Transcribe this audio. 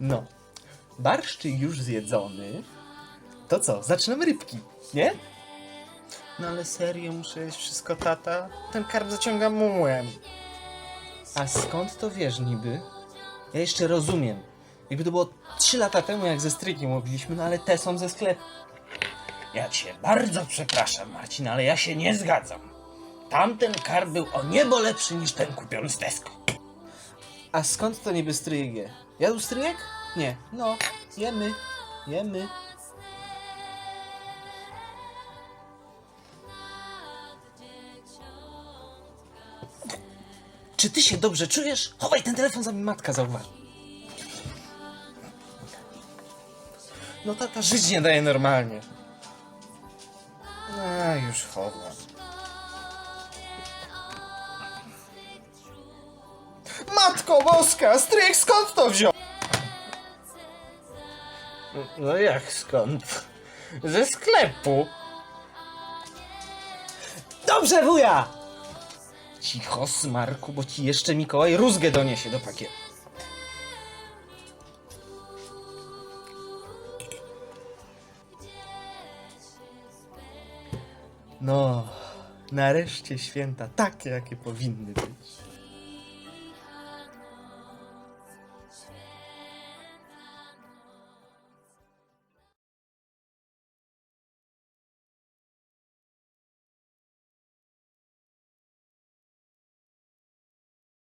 No, barszczyk już zjedzony. To co, zaczynamy rybki, nie? No ale serio, muszę jeść wszystko, tata? Ten karp zaciąga mułem. A skąd to wiesz niby? Ja jeszcze rozumiem. Jakby to było 3 lata temu, jak ze strykiem łobiliśmy, no ale te są ze sklepu. Ja cię bardzo przepraszam, Marcin, ale ja się nie zgadzam. Tamten karp był o niebo lepszy niż ten kupiony z Tesco. A skąd to niby stryjek je? Jadł stryjek? Nie. No, jemy. Jemy. Czy ty się dobrze czujesz? Chowaj ten telefon, zanim matka zauważy. No tata żyć nie daje normalnie. A, już chowam. Matko boska, stryjek skąd to wziął? No jak skąd? Ze sklepu. Dobrze, wuja! Cicho, smarku, bo ci jeszcze Mikołaj rózgę doniesie do pakietu. No, nareszcie święta takie, jakie powinny być.